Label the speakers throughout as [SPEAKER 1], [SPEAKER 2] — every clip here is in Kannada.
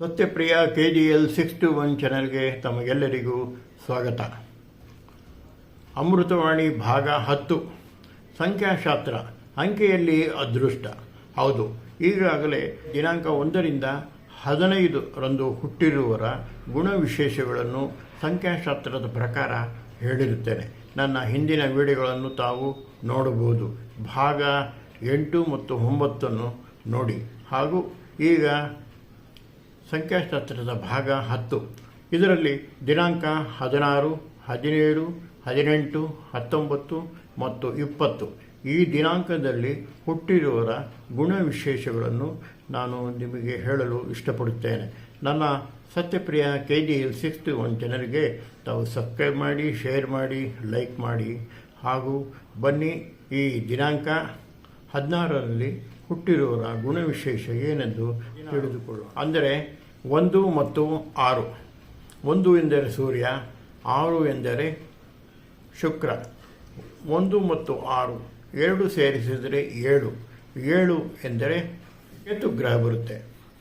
[SPEAKER 1] Satyapriya K G L six two one ಚಾನೆಲ್ಗೆ ತಮಗೆಲ್ಲರಿಗೂ ಸ್ವಾಗತ. ಅಮೃತವಾಣಿ ಭಾಗ ಹತ್ತು. ಸಂಖ್ಯಾಶಾಸ್ತ್ರ. ಅಂಕೆಯಲ್ಲಿ ಅದೃಷ್ಟ. ಹೌದು, ಈಗಾಗಲೇ ದಿನಾಂಕ ಒಂದರಿಂದ ಹದಿನೈದರಂದು ಹುಟ್ಟಿರುವವರ ಗುಣವಿಶೇಷಗಳನ್ನು ಸಂಖ್ಯಾಶಾಸ್ತ್ರದ ಪ್ರಕಾರ ಹೇಳಿರುತ್ತೇನೆ. ನನ್ನ ಹಿಂದಿನ ವಿಡಿಯೋಗಳನ್ನು ತಾವು ನೋಡಬಹುದು. ಭಾಗ ಎಂಟು ಮತ್ತು ಒಂಬತ್ತನ್ನು ನೋಡಿ. ಹಾಗೂ ಈಗ ಸಂಖ್ಯಾಶಾಸ್ತ್ರದ ಭಾಗ ಹತ್ತು. ಇದರಲ್ಲಿ ದಿನಾಂಕ ಹದಿನಾರು, ಹದಿನೇಳು, ಹದಿನೆಂಟು, ಹತ್ತೊಂಬತ್ತು ಮತ್ತು ಇಪ್ಪತ್ತು. ಈ ದಿನಾಂಕದಲ್ಲಿ ಹುಟ್ಟಿರುವರ ಗುಣವಿಶೇಷಗಳನ್ನು ನಾನು ನಿಮಗೆ ಹೇಳಲು ಇಷ್ಟಪಡುತ್ತೇನೆ. ನನ್ನ Satyapriya K G L six one ಚಾನಲ್ಗೆ ತಾವು ಸಬ್ಸ್ಕ್ರೈಬ್ ಮಾಡಿ, ಶೇರ್ ಮಾಡಿ, ಲೈಕ್ ಮಾಡಿ. ಹಾಗೂ ಬನ್ನಿ ಈ ದಿನಾಂಕ ಹದಿನಾರರಲ್ಲಿ ಹುಟ್ಟಿರುವರ ಗುಣವಿಶೇಷ ಏನೆಂದು ತಿಳಿದುಕೊಳ್ಳೋಣ. ಅಂದರೆ ಒಂದು ಮತ್ತು ಆರು. ಒಂದು ಎಂದರೆ ಸೂರ್ಯ, ಆರು ಎಂದರೆ ಶುಕ್ರ. ಒಂದು ಮತ್ತು ಆರು, ಎರಡು ಸೇರಿಸಿದರೆ ಏಳು. ಏಳು ಎಂದರೆ ಕೇತು ಗ್ರಹ ಬರುತ್ತೆ.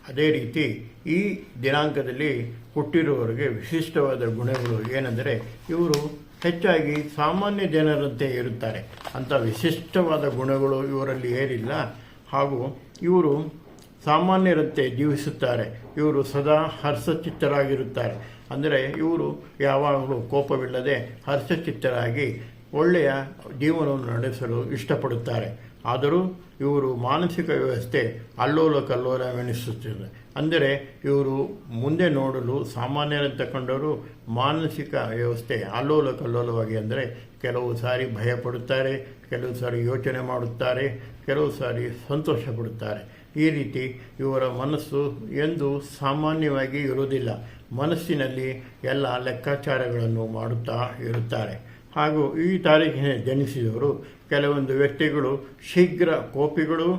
[SPEAKER 1] ಅದೇ ರೀತಿ ಈ ದಿನಾಂಕದಲ್ಲಿ ಹುಟ್ಟಿರುವವರಿಗೆ ವಿಶಿಷ್ಟವಾದ ಗುಣಗಳು ಏನೆಂದರೆ ಇವರು ಹೆಚ್ಚಾಗಿ ಸಾಮಾನ್ಯ ಜನರಂತೆ ಇರುತ್ತಾರೆ. ಅಂಥ ವಿಶಿಷ್ಟವಾದ ಗುಣಗಳು ಇವರಲ್ಲಿ ಏರಿಲ್ಲ ಹಾಗೂ ಇವರು ಸಾಮಾನ್ಯರಂತೆ ಜೀವಿಸುತ್ತಾರೆ. ಇವರು ಸದಾ ಹರ್ಷಚಿತ್ತರಾಗಿರುತ್ತಾರೆ. ಅಂದರೆ ಇವರು ಯಾವಾಗಲೂ ಕೋಪವಿಲ್ಲದೆ ಹರ್ಷಚಿತ್ತರಾಗಿ ಒಳ್ಳೆಯ ಜೀವನವನ್ನು ನಡೆಸಲು ಇಷ್ಟಪಡುತ್ತಾರೆ. ಆದರೂ ಇವರು ಮಾನಸಿಕ ವ್ಯವಸ್ಥೆ ಅಲ್ಲೋಲ ಕಲ್ಲೋಲವೆನಿಸುತ್ತದೆ ಅಂದರೆ ಇವರು ಮುಂದೆ ನೋಡಲು ಸಾಮಾನ್ಯರಂತೆ ಕಂಡವರು ಮಾನಸಿಕ ವ್ಯವಸ್ಥೆ ಅಲ್ಲೋಲ ಕಲ್ಲೋಲವಾಗಿ ಅಂದರೆ ಕೆಲವು ಸಾರಿ ಭಯಪಡುತ್ತಾರೆ, ಕೆಲವು ಸಾರಿ ಯೋಚನೆ ಮಾಡುತ್ತಾರೆ, ಕೆಲವು ಸಾರಿ ಸಂತೋಷ ಪಡುತ್ತಾರೆ ಈ ರೀತಿ ಇವರ ಮನಸ್ಸು ಎಂದು ಸಾಮಾನ್ಯವಾಗಿ ಇರುವುದಿಲ್ಲ. ಮನಸ್ಸಿನಲ್ಲಿ ಎಲ್ಲ ಲೆಕ್ಕಾಚಾರಗಳನ್ನು ಮಾಡುತ್ತಾ ಇರುತ್ತಾರೆ. ಹಾಗೂ ಈ ತಾರೀಖಿನ ಜನಿಸಿದವರು ಕೆಲವೊಂದು ವ್ಯಕ್ತಿಗಳು ಶೀಘ್ರ ಕೋಪಿಗಳು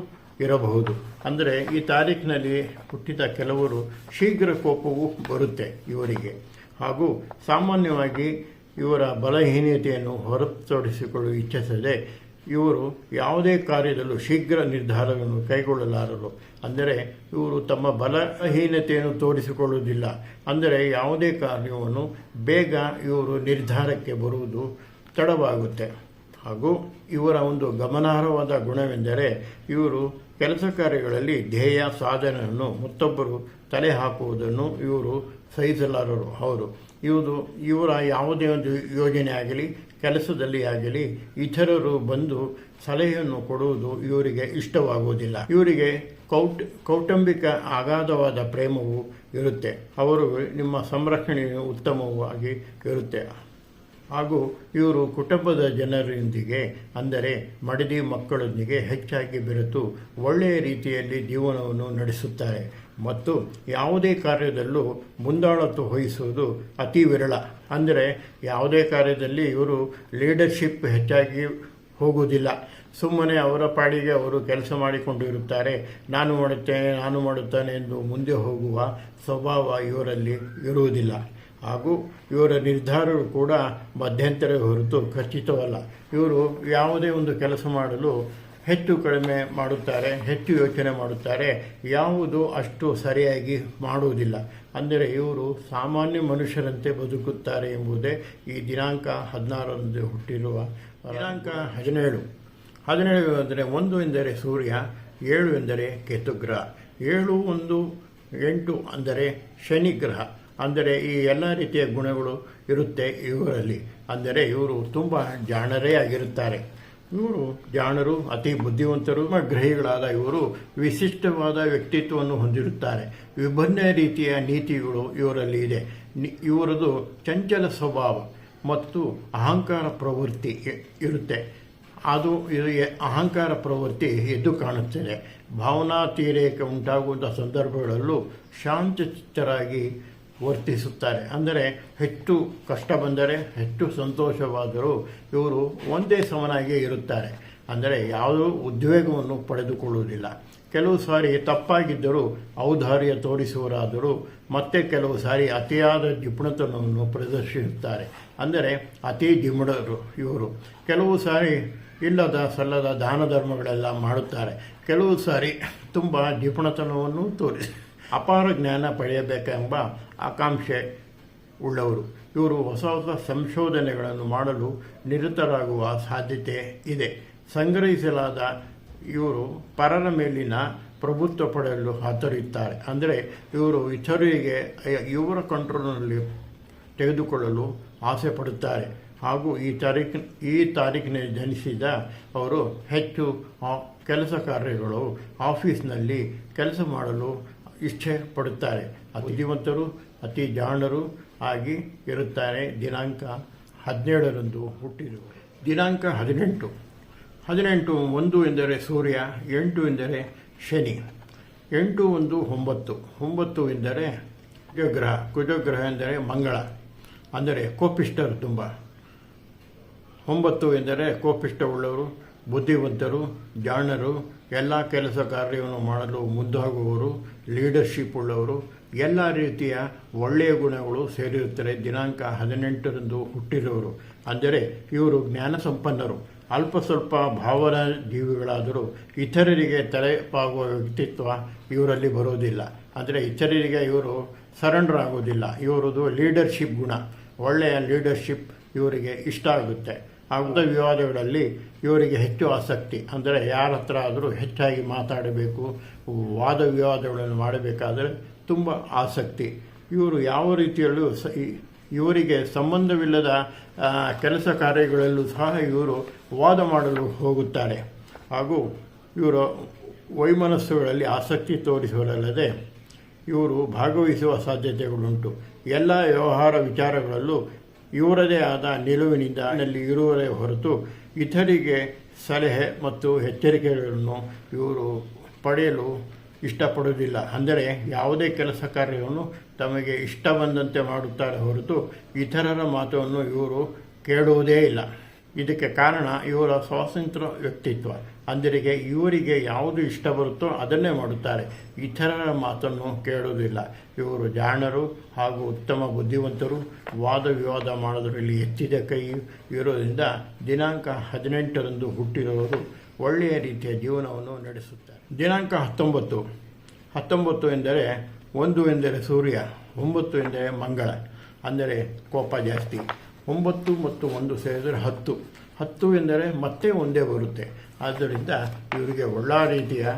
[SPEAKER 1] ಇರಬಹುದು. ಅಂದರೆ ಈ ತಾರೀಖಿನಲ್ಲಿ ಹುಟ್ಟಿದ ಕೆಲವರು ಶೀಘ್ರ ಕೋಪವು ಬರುತ್ತೆ ಇವರಿಗೆ. ಹಾಗೂ ಸಾಮಾನ್ಯವಾಗಿ ಇವರ ಬಲಹೀನತೆಯನ್ನು ಹೊರತುಪಡಿಸಿಕೊಳ್ಳಲು ಇಚ್ಛಿಸದೆ ಇವರು ಯಾವುದೇ ಕಾರ್ಯದಲ್ಲೂ ಶೀಘ್ರ ನಿರ್ಧಾರವನ್ನು ಕೈಗೊಳ್ಳಲಾರರು. ಅಂದರೆ ಇವರು ತಮ್ಮ ಬಲಹೀನತೆಯನ್ನು ತೋರಿಸಿಕೊಳ್ಳುವುದಿಲ್ಲ. ಅಂದರೆ ಯಾವುದೇ ಕಾರ್ಯವನ್ನು ಬೇಗ ಇವರು ನಿರ್ಧಾರಕ್ಕೆ ಬರುವುದು ತಡವಾಗುತ್ತೆ. ಹಾಗೂ ಇವರ ಒಂದು ಗಮನಾರ್ಹವಾದ ಗುಣವೆಂದರೆ ಇವರು ಕೆಲಸ ಕಾರ್ಯಗಳಲ್ಲಿ ಧ್ಯೇಯ ಸಾಧನೆಯನ್ನು ಮತ್ತೊಬ್ಬರು ತಲೆ ಹಾಕುವುದನ್ನು ಇವರು ಸಹಿಸಲಾರರು. ಹೌದು. ಇವರು ಇವರ ಯಾವುದೇ ಒಂದು ಯೋಜನೆ ಆಗಲಿ ಕೆಲಸದಲ್ಲಿ ಆಗಲಿ ಇತರರು ಬಂದು ಸಲಹೆಯನ್ನು ಕೊಡುವುದು ಇವರಿಗೆ ಇಷ್ಟವಾಗುವುದಿಲ್ಲ. ಇವರಿಗೆ ಕೌಟ್, ಕೌಟುಂಬಿಕ ಅಗಾಧವಾದ ಪ್ರೇಮವು ಇರುತ್ತೆ. ಅವರು ನಿಮ್ಮ ಸಂರಕ್ಷಣೆಯು ಉತ್ತಮವಾಗಿ ಇರುತ್ತೆ. ಹಾಗೂ ಇವರು ಕುಟುಂಬದ ಜನರೊಂದಿಗೆ, ಅಂದರೆ ಮಡದಿ ಮಕ್ಕಳೊಂದಿಗೆ ಹೆಚ್ಚಾಗಿ ಬೆರೆತು ಒಳ್ಳೆಯ ರೀತಿಯಲ್ಲಿ ಜೀವನವನ್ನು ನಡೆಸುತ್ತಾರೆ. ಮತ್ತು ಯಾವುದೇ ಕಾರ್ಯದಲ್ಲೂ ಮುಂದಾಳತ್ವ ವಹಿಸುವುದು ಅತಿ ವಿರಳ. ಅಂದರೆ ಯಾವುದೇ ಕಾರ್ಯದಲ್ಲಿ ಇವರು ಲೀಡರ್ಶಿಪ್ ಹೆಚ್ಚಾಗಿ ಹೋಗುವುದಿಲ್ಲ. ಸುಮ್ಮನೆ ಅವರ ಪಾಡಿಗೆ ಅವರು ಕೆಲಸ ಮಾಡಿಕೊಂಡಿರುತ್ತಾರೆ. ನಾನು ಮಾಡುತ್ತೇನೆ ನಾನು ಮಾಡುತ್ತೇನೆ ಎಂದು ಮುಂದೆ ಹೋಗುವ ಸ್ವಭಾವ ಇವರಲ್ಲಿ ಇರುವುದಿಲ್ಲ. ಹಾಗೂ ಇವರ ನಿರ್ಧಾರವು ಕೂಡ ಮಧ್ಯಂತರ ಹೊರತು ಖಚಿತವಲ್ಲ. ಇವರು ಯಾವುದೇ ಒಂದು ಕೆಲಸ ಮಾಡಲು ಹೆಚ್ಚು ಕಡಿಮೆ ಮಾಡುತ್ತಾರೆ ಹೆಚ್ಚು ಯೋಚನೆ ಮಾಡುತ್ತಾರೆ. ಯಾವುದು ಅಷ್ಟು ಸರಿಯಾಗಿ ಮಾಡುವುದಿಲ್ಲ. ಅಂದರೆ ಇವರು ಸಾಮಾನ್ಯ ಮನುಷ್ಯರಂತೆ ಬದುಕುತ್ತಾರೆ ಎಂಬುದೇ ಈ ದಿನಾಂಕ ಹದಿನಾರರಂದು ಹುಟ್ಟಿರುವ ದಿನಾಂಕ ಹದಿನೇಳು. ಹದಿನೇಳು ಅಂದರೆ ಒಂದು ಎಂದರೆ ಸೂರ್ಯ ಏಳು ಎಂದರೆ ಕೇತುಗ್ರಹ ಏಳು ಒಂದು ಎಂಟು ಅಂದರೆ ಶನಿ ಗ್ರಹ ಅಂದರೆ ಈ ಎಲ್ಲ ರೀತಿಯ ಗುಣಗಳು ಇರುತ್ತೆ ಇವರಲ್ಲಿ ಅಂದರೆ ಇವರು ತುಂಬ ಜಾಣರೇ ಆಗಿರುತ್ತಾರೆ. ಇವರು ಜಾಣರು, ಅತಿ ಬುದ್ಧಿವಂತರು, ಗ್ರಹಿಗಳಾದ ಇವರು ವಿಶಿಷ್ಟವಾದ ವ್ಯಕ್ತಿತ್ವವನ್ನು ಹೊಂದಿರುತ್ತಾರೆ. ವಿಭಿನ್ನ ರೀತಿಯ ನೀತಿಗಳು ಇವರಲ್ಲಿ ಇದೆ. ಇವರದು ಚಂಚಲ ಸ್ವಭಾವ ಮತ್ತು ಅಹಂಕಾರ ಪ್ರವೃತ್ತಿ ಇರುತ್ತೆ. ಅದು ಇದು ಅಹಂಕಾರ ಪ್ರವೃತ್ತಿ ಎದ್ದು ಕಾಣುತ್ತದೆ. ಭಾವನಾತೀರೇಕ ಉಂಟಾಗುವಂಥ ಸಂದರ್ಭಗಳಲ್ಲೂ ಶಾಂತಚಿತ್ತರಾಗಿ ವರ್ತಿಸುತ್ತಾರೆ. ಅಂದರೆ ಹೆಚ್ಚು ಕಷ್ಟ ಬಂದರೆ ಹೆಚ್ಚು ಸಂತೋಷವಾದರೂ ಇವರು ಒಂದೇ ಸಮನಾಗಿ ಇರುತ್ತಾರೆ. ಅಂದರೆ ಯಾವುದೂ ಉದ್ವೇಗವನ್ನು ಪಡೆದುಕೊಳ್ಳುವುದಿಲ್ಲ. ಕೆಲವು ಸಾರಿ ತಪ್ಪಾಗಿದ್ದರೂ ಔದಾರ್ಯ ತೋರಿಸುವರಾದರೂ ಮತ್ತೆ ಕೆಲವು ಸಾರಿ ಅತಿಯಾದ ಜಿಪುಣತನವನ್ನು ಪ್ರದರ್ಶಿಸುತ್ತಾರೆ. ಅಂದರೆ ಅತಿ ಜಿಮುಡರು ಇವರು. ಕೆಲವು ಸಾರಿ ಇಲ್ಲದ ಸಲ್ಲದ ದಾನ ಧರ್ಮಗಳೆಲ್ಲ ಮಾಡುತ್ತಾರೆ. ಕೆಲವು ಸಾರಿ ತುಂಬ ಜಿಪುಣತನವನ್ನು ತೋರಿಸಿ ಅಪಾರ ಜ್ಞಾನ ಪಡೆಯಬೇಕೆಂಬ ಆಕಾಂಕ್ಷೆ ಉಳ್ಳವರು. ಇವರು ಹೊಸ ಹೊಸ ಸಂಶೋಧನೆಗಳನ್ನು ಮಾಡಲು ನಿರತರಾಗುವ ಸಾಧ್ಯತೆ ಇದೆ. ಸಂಗ್ರಹಿಸಲಾದ ಇವರು ಪರರ ಮೇಲಿನ ಪ್ರಭುತ್ವ ಪಡೆಯಲು ಹಾತೊರೆಯುತ್ತಾರೆ ಅಂದರೆ ಇವರು ಇತರರಿಗೆ ಇವರ ಕಂಟ್ರೋಲ್ನಲ್ಲಿ ತೆಗೆದುಕೊಳ್ಳಲು ಆಸೆ ಪಡುತ್ತಾರೆ. ಹಾಗೂ ಈ ತಾರೀಕು ಈ ತಾರೀಖಿನಲ್ಲಿ ಜನಿಸಿದ ಅವರು ಹೆಚ್ಚು ಕೆಲಸ ಕಾರ್ಯಗಳು ಆಫೀಸ್ನಲ್ಲಿ ಕೆಲಸ ಮಾಡಲು ಇಚ್ಛೆ ಪಡುತ್ತಾರೆ. ಬುದ್ಧಿವಂತರು ಅತಿ ಜಾಣರು ಆಗಿ ಇರುತ್ತಾರೆ. ದಿನಾಂಕ ಹದಿನೇಳರಂದು ಹುಟ್ಟಿದರು ದಿನಾಂಕ ಹದಿನೆಂಟು. ಹದಿನೆಂಟು ಒಂದು ಎಂದರೆ ಸೂರ್ಯ, ಎಂಟು ಎಂದರೆ ಶನಿ, ಎಂಟು ಒಂದು ಒಂಬತ್ತು. ಒಂಬತ್ತು ಎಂದರೆ ಕುಜಗ್ರಹ. ಕುಜಗ್ರಹ ಎಂದರೆ ಮಂಗಳ, ಅಂದರೆ ಕೋಪಿಷ್ಟರು ತುಂಬ. ಒಂಬತ್ತು ಎಂದರೆ ಕೋಪಿಷ್ಟವುಳ್ಳವರು ಬುದ್ಧಿವಂತರು, ಜಾಣರು ಎಲ್ಲ ಕೆಲಸ ಕಾರ್ಯವನ್ನು ಮಾಡಲು ಮುದ್ದಾಗುವವರು ಲೀಡರ್ಶಿಪ್ ಉಳ್ಳವರು, ಎಲ್ಲ ರೀತಿಯ ಒಳ್ಳೆಯ ಗುಣಗಳು ಸೇರಿರುತ್ತಾರೆ ದಿನಾಂಕ ಹದಿನೆಂಟರಂದು ಹುಟ್ಟಿರುವರು ಅಂದರೆ ಇವರು ಜ್ಞಾನ ಸಂಪನ್ನರು ಅಲ್ಪ ಸ್ವಲ್ಪ ಭಾವನಾ ಜೀವಿಗಳಾದರೂ ಇತರರಿಗೆ ತಲೆಪಾಗುವ ವ್ಯಕ್ತಿತ್ವ ಇವರಲ್ಲಿ ಬರೋದಿಲ್ಲ ಅಂದರೆ ಇತರರಿಗೆ ಇವರು ಸರೆಂಡರ್ ಆಗೋದಿಲ್ಲ ಇವರದು ಲೀಡರ್ಶಿಪ್ ಗುಣ. ಒಳ್ಳೆಯ ಲೀಡರ್ಶಿಪ್ ಇವರಿಗೆ ಇಷ್ಟ ಆಗುತ್ತೆ. ಆಗುವ ವಿವಾದಗಳಲ್ಲಿ ಇವರಿಗೆ ಹೆಚ್ಚು ಆಸಕ್ತಿ. ಅಂದರೆ ಯಾರ ಹತ್ರ ಆದರೂ ಹೆಚ್ಚಾಗಿ ಮಾತಾಡಬೇಕು, ವಾದ ವಿವಾದಗಳನ್ನು ಮಾಡಬೇಕಾದರೆ ತುಂಬ ಆಸಕ್ತಿ. ಇವರು ಯಾವ ರೀತಿಯಲ್ಲೂ ಸ ಇವರಿಗೆ ಸಂಬಂಧವಿಲ್ಲದ ಕೆಲಸ ಕಾರ್ಯಗಳಲ್ಲೂ ಸಹ ಇವರು ವಾದ ಮಾಡಲು ಹೋಗುತ್ತಾರೆ. ಹಾಗೂ ಇವರು ವೈಮನಸ್ಸುಗಳಲ್ಲಿ ಆಸಕ್ತಿ ತೋರಿಸುವರಲ್ಲದೆ ಇವರು ಭಾಗವಹಿಸುವ ಸಾಧ್ಯತೆಗಳುಂಟು. ಎಲ್ಲ ವ್ಯವಹಾರ ವಿಚಾರಗಳಲ್ಲೂ ಇವರದೇ ಆದ ನಿಲುವಿನಿಂದ ಅಲ್ಲಿ ಇರುವುದೇ ಹೊರತು ಇತರಿಗೆ ಸಲಹೆ ಮತ್ತು ಎಚ್ಚರಿಕೆಗಳನ್ನು ಇವರು ಪಡೆಯಲು ಇಷ್ಟಪಡುವುದಿಲ್ಲ. ಅಂದರೆ ಯಾವುದೇ ಕೆಲಸ ಕಾರ್ಯವನ್ನು ತಮಗೆ ಇಷ್ಟ ಬಂದಂತೆ ಮಾಡುತ್ತಾರೆ ಹೊರತು ಇತರರ ಮಾತನ್ನು ಇವರು ಕೇಳುವುದೇ ಇಲ್ಲ. ಇದಕ್ಕೆ ಕಾರಣ ಇವರ ಸ್ವಾತಂತ್ರ್ಯ ವ್ಯಕ್ತಿತ್ವ. ಅಂದರೆ ಇವರಿಗೆ ಯಾವುದು ಇಷ್ಟ ಬರುತ್ತೋ ಅದನ್ನೇ ಮಾಡುತ್ತಾರೆ. ಇತರರ ಮಾತನ್ನು ಕೇಳುವುದಿಲ್ಲ. ಇವರು ಜಾಣರು ಹಾಗೂ ಉತ್ತಮ ಬುದ್ಧಿವಂತರು. ವಾದ ವಿವಾದ ಮಾಡೋದರಲ್ಲಿ ಎತ್ತಿದ ಕೈ ಇರೋದ್ರಿಂದ ದಿನಾಂಕ ಹದಿನೆಂಟರಂದು ಹುಟ್ಟಿರುವವರು ಒಳ್ಳೆಯ ರೀತಿಯ ಜೀವನವನ್ನು ನಡೆಸುತ್ತಾರೆ. ದಿನಾಂಕ ಹತ್ತೊಂಬತ್ತು. ಹತ್ತೊಂಬತ್ತು ಎಂದರೆ ಒಂದು ಎಂದರೆ ಸೂರ್ಯ, ಒಂಬತ್ತು ಎಂದರೆ ಮಂಗಳ, ಅಂದರೆ ಕೋಪ ಜಾಸ್ತಿ. ಒಂಬತ್ತು ಮತ್ತು ಒಂದು ಸೇರಿದರೆ ಹತ್ತು. ಹತ್ತು ಎಂದರೆ ಮತ್ತೆ ಒಂದೇ ಬರುತ್ತೆ. ಆದ್ದರಿಂದ ಇವರಿಗೆ ಒಳ್ಳೆಯ ರೀತಿಯ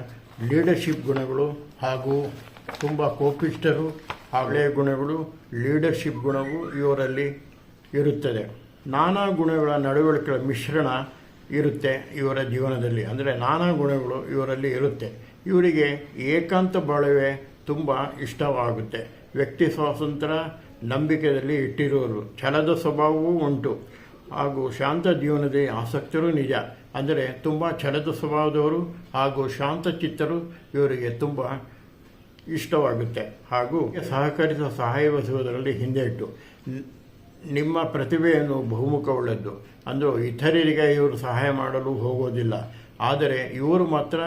[SPEAKER 1] ಲೀಡರ್ಶಿಪ್ ಗುಣಗಳು ಹಾಗೂ ತುಂಬ ಕೋಪಿಷ್ಟರು ಹಳೆಯ ಗುಣಗಳು ಲೀಡರ್ಶಿಪ್ ಗುಣವು ಇವರಲ್ಲಿ ಇರುತ್ತದೆ. ನಾನಾ ಗುಣಗಳ ನಡವಳಿಕೆಗಳ ಮಿಶ್ರಣ ಇರುತ್ತೆ ಇವರ ಜೀವನದಲ್ಲಿ. ಅಂದರೆ ನಾನಾ ಗುಣಗಳು ಇವರಲ್ಲಿ ಇರುತ್ತೆ. ಇವರಿಗೆ ಏಕಾಂತ ಬಾಳವೆ ತುಂಬ ಇಷ್ಟವಾಗುತ್ತೆ. ವ್ಯಕ್ತಿ ಸ್ವಾತಂತ್ರ್ಯ ನಂಬಿಕೆಯಲ್ಲಿ ಇಟ್ಟಿರುವರು ಛಲದ ಸ್ವಭಾವವೂ ಉಂಟು. ಹಾಗೂ ಶಾಂತ ಜೀವನದಲ್ಲಿ ಆಸಕ್ತರು ನಿಜ. ಅಂದರೆ ತುಂಬ ಛಲದ ಸ್ವಭಾವದವರು ಹಾಗೂ ಶಾಂತ ಚಿತ್ತರು ಇವರಿಗೆ ತುಂಬ ಇಷ್ಟವಾಗುತ್ತೆ. ಹಾಗೂ ಸಹಕರಿಸುವ ಸಹಾಯ ವಹಿಸುವುದರಲ್ಲಿ ಹಿಂದೆ ಇಟ್ಟು. ನಿಮ್ಮ ಪ್ರತಿಭೆಯನ್ನು ಬಹುಮುಖವುಳ್ಳದ್ದು. ಅಂದರೆ ಇತರರಿಗೆ ಇವರು ಸಹಾಯ ಮಾಡಲು ಹೋಗೋದಿಲ್ಲ. ಆದರೆ ಇವರು ಮಾತ್ರ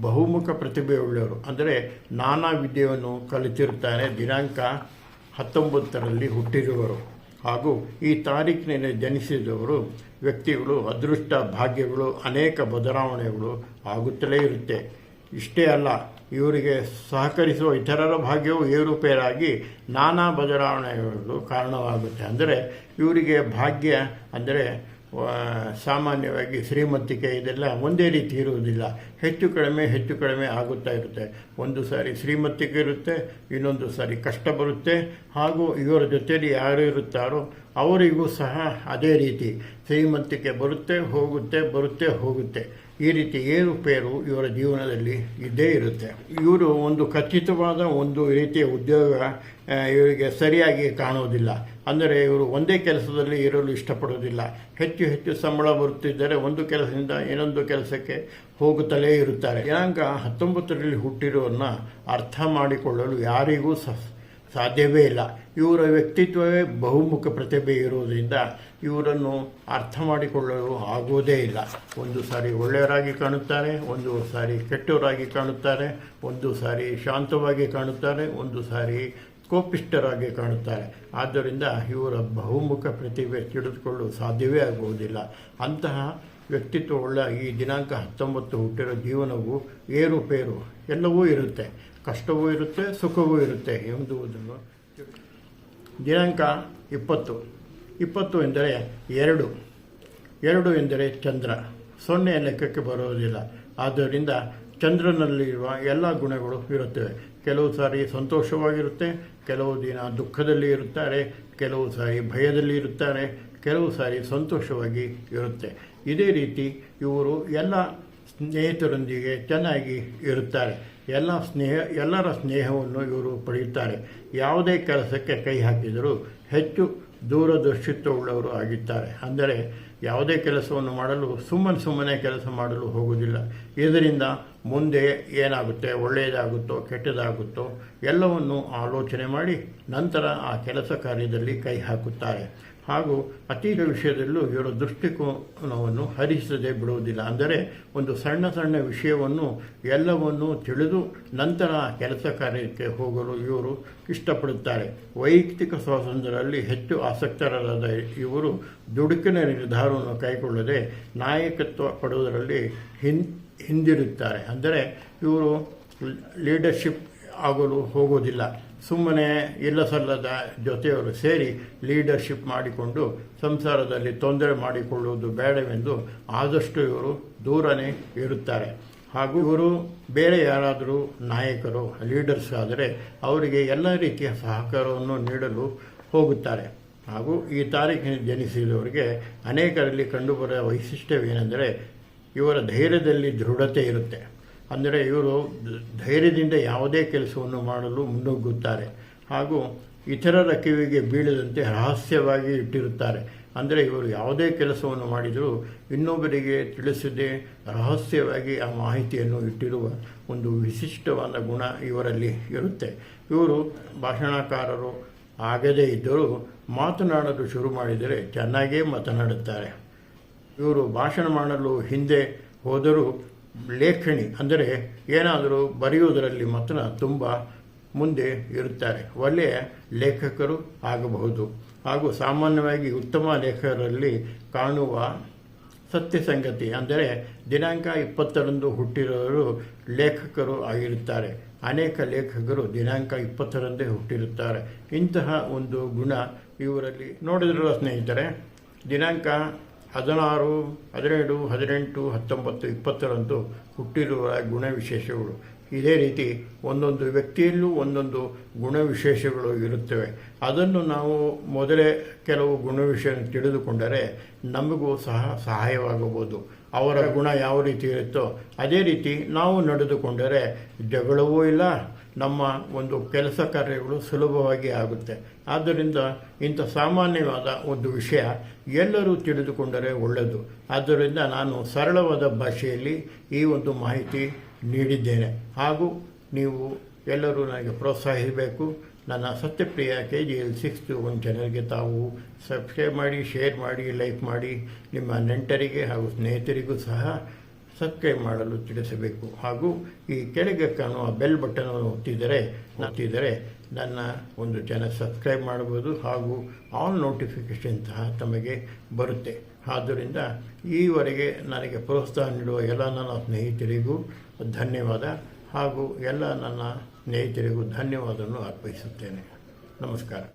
[SPEAKER 1] ಬಹುಮುಖ ಪ್ರತಿಭೆಯುಳ್ಳವರು. ಅಂದರೆ ನಾನಾ ವಿದ್ಯೆಯನ್ನು ಕಲಿತಿರುತ್ತಾರೆ ದಿನಾಂಕ ಹತ್ತೊಂಬತ್ತರಲ್ಲಿ ಹುಟ್ಟಿರುವರು. ಹಾಗೂ ಈ ತಾರೀಖಿನಲ್ಲಿ ಜನಿಸಿದವರು ವ್ಯಕ್ತಿಗಳು, ಅದೃಷ್ಟ ಭಾಗ್ಯಗಳು, ಅನೇಕ ಬದಲಾವಣೆಗಳು ಆಗುತ್ತಲೇ ಇರುತ್ತೆ. ಇಷ್ಟೇ ಅಲ್ಲ, ಇವರಿಗೆ ಸಹಕರಿಸುವ ಇತರರ ಭಾಗ್ಯವು ಏರುಪೇರಾಗಿ ನಾನಾ ಬದಲಾವಣೆಗಳು ಕಾರಣವಾಗುತ್ತೆ. ಅಂದರೆ ಇವರಿಗೆ ಭಾಗ್ಯ ಅಂದರೆ ಸಾಮಾನ್ಯವಾಗಿ ಶ್ರೀಮಂತಿಕೆ ಇದೆಲ್ಲ ಒಂದೇ ರೀತಿ ಇರುವುದಿಲ್ಲ. ಹೆಚ್ಚು ಕಡಿಮೆ ಹೆಚ್ಚು ಕಡಿಮೆ ಆಗುತ್ತಾ ಇರುತ್ತೆ. ಒಂದು ಸಾರಿ ಶ್ರೀಮಂತಿಕೆ ಇರುತ್ತೆ, ಇನ್ನೊಂದು ಸಾರಿ ಕಷ್ಟ ಬರುತ್ತೆ. ಹಾಗೂ ಇವರ ಜೊತೆಯಲ್ಲಿ ಯಾರು ಇರುತ್ತಾರೋ ಅವರಿಗೂ ಸಹ ಅದೇ ರೀತಿ. ಶ್ರೀಮಂತಿಕೆ ಬರುತ್ತೆ, ಹೋಗುತ್ತೆ ಬರುತ್ತೆ, ಹೋಗುತ್ತೆ. ಈ ರೀತಿ ಏರುಪೇರು ಇವರ ಜೀವನದಲ್ಲಿ ಇದ್ದೇ ಇರುತ್ತೆ. ಇವರು ಒಂದು ಖಚಿತವಾದ ಒಂದು ರೀತಿಯ ಉದ್ಯೋಗ ಇವರಿಗೆ ಸರಿಯಾಗಿ ಕಾಣುವುದಿಲ್ಲ ಅಂದರೆ ಇವರು ಒಂದೇ ಕೆಲಸದಲ್ಲಿ ಇರಲು ಇಷ್ಟಪಡೋದಿಲ್ಲ. ಹೆಚ್ಚು ಹೆಚ್ಚು ಸಂಬಳ ಬರುತ್ತಿದ್ದರೆ ಒಂದು ಕೆಲಸದಿಂದ ಇನ್ನೊಂದು ಕೆಲಸಕ್ಕೆ ಹೋಗುತ್ತಲೇ ಇರುತ್ತಾರೆ. ದಿನಾಂಕ ಹತ್ತೊಂಬತ್ತರಲ್ಲಿ ಹುಟ್ಟಿರೋನ್ನ ಅರ್ಥ ಮಾಡಿಕೊಳ್ಳಲು ಯಾರಿಗೂ ಸ ಸಾಧ್ಯವೇ ಇಲ್ಲ. ಇವರ ವ್ಯಕ್ತಿತ್ವವೇ ಬಹುಮುಖ ಪ್ರತಿಭೆ ಇರುವುದರಿಂದ ಇವರನ್ನು ಅರ್ಥ ಮಾಡಿಕೊಳ್ಳಲು ಆಗುವುದೇ ಇಲ್ಲ. ಒಂದು ಸಾರಿ ಒಳ್ಳೆಯವರಾಗಿ ಕಾಣುತ್ತಾರೆ, ಒಂದು ಸಾರಿ ಕೆಟ್ಟವರಾಗಿ ಕಾಣುತ್ತಾರೆ, ಒಂದು ಸಾರಿ ಶಾಂತವಾಗಿ ಕಾಣುತ್ತಾರೆ, ಒಂದು ಸಾರಿ ಕೋಪಿಷ್ಟರಾಗಿ ಕಾಣುತ್ತಾರೆ. ಆದ್ದರಿಂದ ಇವರ ಬಹುಮುಖ ಪ್ರತಿಭೆ ತಿಳಿದುಕೊಳ್ಳಲು ಸಾಧ್ಯವೇ ಆಗುವುದಿಲ್ಲ. ಅಂತಹ ವ್ಯಕ್ತಿತ್ವವುಳ್ಳ ಈ ದಿನಾಂಕ ಹತ್ತೊಂಬತ್ತು ಹುಟ್ಟಿರೋ ಜೀವನವು ಏರುಪೇರು ಎಲ್ಲವೂ ಇರುತ್ತೆ. ಕಷ್ಟವೂ ಇರುತ್ತೆ, ಸುಖವೂ ಇರುತ್ತೆ. ಎಂಬುದನ್ನು ದಿನಾಂಕ ಇಪ್ಪತ್ತು. ಇಪ್ಪತ್ತು ಎಂದರೆ ಎರಡು. ಎರಡು ಎಂದರೆ ಚಂದ್ರ. ಸೊನ್ನೆ ಲೆಕ್ಕಕ್ಕೆ ಬರುವುದಿಲ್ಲ ಆದ್ದರಿಂದ ಚಂದ್ರನಲ್ಲಿರುವ ಎಲ್ಲ ಗುಣಗಳು ಇರುತ್ತವೆ. ಕೆಲವು ಸಾರಿ ಸಂತೋಷವಾಗಿರುತ್ತೆ, ಕೆಲವು ದಿನ ದುಃಖದಲ್ಲಿ ಇರುತ್ತಾರೆ, ಕೆಲವು ಸಾರಿ ಭಯದಲ್ಲಿ ಇರುತ್ತಾರೆ ಕೆಲವು ಸಾರಿ ಸಂತೋಷವಾಗಿ ಇರುತ್ತೆ. ಇದೇ ರೀತಿ ಇವರು ಎಲ್ಲ ಸ್ನೇಹಿತರೊಂದಿಗೆ ಚೆನ್ನಾಗಿ ಇರುತ್ತಾರೆ. ಎಲ್ಲ ಸ್ನೇಹ, ಎಲ್ಲರ ಸ್ನೇಹವನ್ನು ಇವರು ಪಡೆಯುತ್ತಾರೆ. ಯಾವುದೇ ಕೆಲಸಕ್ಕೆ ಕೈ ಹಾಕಿದರೂ ಹೆಚ್ಚು ದೂರದರ್ಶಿತ್ವವುಳ್ಳವರು ಆಗಿದ್ದಾರೆ. ಅಂದರೆ ಯಾವುದೇ ಕೆಲಸವನ್ನು ಮಾಡಲು, ಸುಮ್ಮನೆ ಸುಮ್ಮನೆ ಕೆಲಸ ಮಾಡಲು ಹೋಗುವುದಿಲ್ಲ. ಇದರಿಂದ ಮುಂದೆ ಏನಾಗುತ್ತೆ, ಒಳ್ಳೆಯದಾಗುತ್ತೋ, ಕೆಟ್ಟದಾಗುತ್ತೋ, ಎಲ್ಲವನ್ನು ಆಲೋಚನೆ ಮಾಡಿ ನಂತರ ಆ ಕೆಲಸ ಕಾರ್ಯದಲ್ಲಿ ಕೈ ಹಾಕುತ್ತಾರೆ. ಹಾಗೂ ಅತೀತ ವಿಷಯದಲ್ಲೂ ಇವರ ದೃಷ್ಟಿಕೋನವನ್ನು ಹರಿಸದೆ ಬಿಡುವುದಿಲ್ಲ. ಅಂದರೆ ಒಂದು ಸಣ್ಣ ಸಣ್ಣ ವಿಷಯವನ್ನು ಎಲ್ಲವನ್ನು ತಿಳಿದು ನಂತರ ಕೆಲಸ ಕಾರ್ಯಕ್ಕೆ ಹೋಗಲು ಇವರು ಇಷ್ಟಪಡುತ್ತಾರೆ. ವೈಯಕ್ತಿಕ ಸ್ವಾತಂತ್ರ್ಯದಲ್ಲಿ ಹೆಚ್ಚು ಆಸಕ್ತರಾದ ಇವರು ದುಡುಕಿನ ನಿರ್ಧಾರವನ್ನು ಕೈಗೊಳ್ಳದೆ ನಾಯಕತ್ವ ಪಡುವುದರಲ್ಲಿ ಹಿನ್, ಹಿಂದಿರುತ್ತಾರೆ. ಅಂದರೆ ಇವರು ಲೀಡರ್ಶಿಪ್ ಆಗಲು ಹೋಗೋದಿಲ್ಲ ಸುಮ್ಮನೆ ಇಲ್ಲಸಲ್ಲದ ಜೊತೆಯವರು ಸೇರಿ ಲೀಡರ್ಶಿಪ್ ಮಾಡಿಕೊಂಡು ಸಂಸಾರದಲ್ಲಿ ತೊಂದರೆ ಮಾಡಿಕೊಳ್ಳುವುದು ಬೇಡವೆಂದು ಆದಷ್ಟು ಇವರು ದೂರನೇ ಇರುತ್ತಾರೆ. ಹಾಗೂ ಇವರು ಬೇರೆ ಯಾರಾದರೂ ನಾಯಕರು ಲೀಡರ್ಸ್ ಆದರೆ ಅವರಿಗೆ ಎಲ್ಲ ರೀತಿಯ ಸಹಕಾರವನ್ನು ನೀಡಲು ಹೋಗುತ್ತಾರೆ. ಹಾಗೂ ಈ ತಾರೀಖಿನ ಜನಿಸಿದವರಿಗೆ ಅನೇಕರಲ್ಲಿ ಕಂಡುಬರುವ ವೈಶಿಷ್ಟ್ಯವೇನೆಂದರೆ ಇವರ ಧೈರ್ಯದಲ್ಲಿ ದೃಢತೆ ಇರುತ್ತೆ. ಅಂದರೆ ಇವರು ಧೈರ್ಯದಿಂದ ಯಾವುದೇ ಕೆಲಸವನ್ನು ಮಾಡಲು ಮುನ್ನುಗ್ಗುತ್ತಾರೆ ಹಾಗೂ ಇತರರ ಕಿವಿಗೆ ಬೀಳದಂತೆ ರಹಸ್ಯವಾಗಿ ಇಟ್ಟಿರುತ್ತಾರೆ. ಅಂದರೆ ಇವರು ಯಾವುದೇ ಕೆಲಸವನ್ನು ಮಾಡಿದರೂ ಇನ್ನೊಬ್ಬರಿಗೆ ತಿಳಿಸದೆ ರಹಸ್ಯವಾಗಿ ಆ ಮಾಹಿತಿಯನ್ನು ಇಟ್ಟಿರುವ ಒಂದು ವಿಶಿಷ್ಟವಾದ ಗುಣ ಇವರಲ್ಲಿ ಇರುತ್ತೆ. ಇವರು ಭಾಷಣಕಾರರು ಆಗದೇ ಇದ್ದರೂ ಮಾತನಾಡಲು ಶುರು ಮಾಡಿದರೆ ಚೆನ್ನಾಗೇ ಮಾತನಾಡುತ್ತಾರೆ. ಇವರು ಭಾಷಣ ಮಾಡಲು ಹಿಂದೆ ಹೋದರೂ ಲೇಖಣಿ ಅಂದರೆ ಏನಾದರೂ ಬರೆಯುವುದರಲ್ಲಿ ಮಾತ್ರ ತುಂಬ ಮುಂದೆ ಇರುತ್ತಾರೆ. ಒಳ್ಳೆಯ ಲೇಖಕರು ಆಗಬಹುದು. ಹಾಗೂ ಸಾಮಾನ್ಯವಾಗಿ ಉತ್ತಮ ಲೇಖಕರಲ್ಲಿ ಕಾಣುವ ಸತ್ಯ ಸಂಗತಿ ಅಂದರೆ ದಿನಾಂಕ ಇಪ್ಪತ್ತರಂದು ಹುಟ್ಟಿರೋರು ಲೇಖಕರು ಆಗಿರುತ್ತಾರೆ. ಅನೇಕ ಲೇಖಕರು ದಿನಾಂಕ ಇಪ್ಪತ್ತರಂದೇ ಹುಟ್ಟಿರುತ್ತಾರೆ. ಇಂತಹ ಒಂದು ಗುಣ ಇವರಲ್ಲಿ ನೋಡಿದ್ರಲ್ಲ ಸ್ನೇಹಿತರೆ, ದಿನಾಂಕ ಹದಿನಾರು, ಹದಿನೇಳು, ಹದಿನೆಂಟು, ಹತ್ತೊಂಬತ್ತು, ಇಪ್ಪತ್ತರಂದು ಹುಟ್ಟಿರುವ ಗುಣವಿಶೇಷಗಳು. ಇದೇ ರೀತಿ ಒಂದೊಂದು ವ್ಯಕ್ತಿಯಲ್ಲೂ ಒಂದೊಂದು ಗುಣವಿಶೇಷಗಳು ಇರುತ್ತವೆ. ಅದನ್ನು ನಾವು ಮೊದಲೇ ಕೆಲವು ಗುಣವಿಷಯ ತಿಳಿದುಕೊಂಡರೆ ನಮಗೂ ಸಹ ಸಹಾಯವಾಗಬಹುದು. ಅವರ ಗುಣ ಯಾವ ರೀತಿ ಇರುತ್ತೋ ಅದೇ ರೀತಿ ನಾವು ನಡೆದುಕೊಂಡರೆ ಜಗಳವೂ ಇಲ್ಲ, ನಮ್ಮ ಒಂದು ಕೆಲಸ ಕಾರ್ಯಗಳು ಸುಲಭವಾಗಿ ಆಗುತ್ತೆ. ಆದ್ದರಿಂದ ಇಂಥ ಸಾಮಾನ್ಯವಾದ ಒಂದು ವಿಷಯ ಎಲ್ಲರೂ ತಿಳಿದುಕೊಂಡರೆ ಒಳ್ಳೆಯದು. ಆದ್ದರಿಂದ ನಾನು ಸರಳವಾದ ಭಾಷೆಯಲ್ಲಿ ಈ ಒಂದು ಮಾಹಿತಿ ನೀಡಿದ್ದೇನೆ. ಹಾಗೂ ನೀವು ಎಲ್ಲರೂ ನನಗೆ ಪ್ರೋತ್ಸಾಹಿಸಬೇಕು. ನನ್ನ Satyapriya K G L six two one ಚಾನಲ್ಗೆ ತಾವು ಸಬ್ಸ್ಕ್ರೈಬ್ ಮಾಡಿ ಶೇರ್ ಮಾಡಿ ಲೈಕ್ ಮಾಡಿ, ನಿಮ್ಮ ನೆಂಟರಿಗೆ ಹಾಗೂ ಸ್ನೇಹಿತರಿಗೂ ಸಹ ಸಬ್ಸ್ಕ್ರೈಬ್ ಮಾಡಲು ತಿಳಿಸಬೇಕು. ಹಾಗೂ ಈ ಕೆಳಗೆ ಕಾಣುವ ಬೆಲ್ ಬಟನ್ ಒತ್ತಿದರೆ ಒತ್ತಿದರೆ ನನ್ನ ಒಂದು ಚಾನಲ್ ಸಬ್ಸ್ಕ್ರೈಬ್ ಮಾಡಬಹುದು ಹಾಗೂ ಆಲ್ ನೋಟಿಫಿಕೇಷನ್ ಸಹ ತಮಗೆ ಬರುತ್ತೆ. ಆದ್ದರಿಂದ ಈವರೆಗೆ ನನಗೆ ಪ್ರೋತ್ಸಾಹ ನೀಡುವ ಎಲ್ಲ ನನ್ನ ಸ್ನೇಹಿತರಿಗೂ ಧನ್ಯವಾದ ಹಾಗೂ ಎಲ್ಲ ನನ್ನ ಸ್ನೇಹಿತರಿಗೂ ಧನ್ಯವಾದವನ್ನು ಅರ್ಪಿಸುತ್ತೇನೆ. ನಮಸ್ಕಾರ.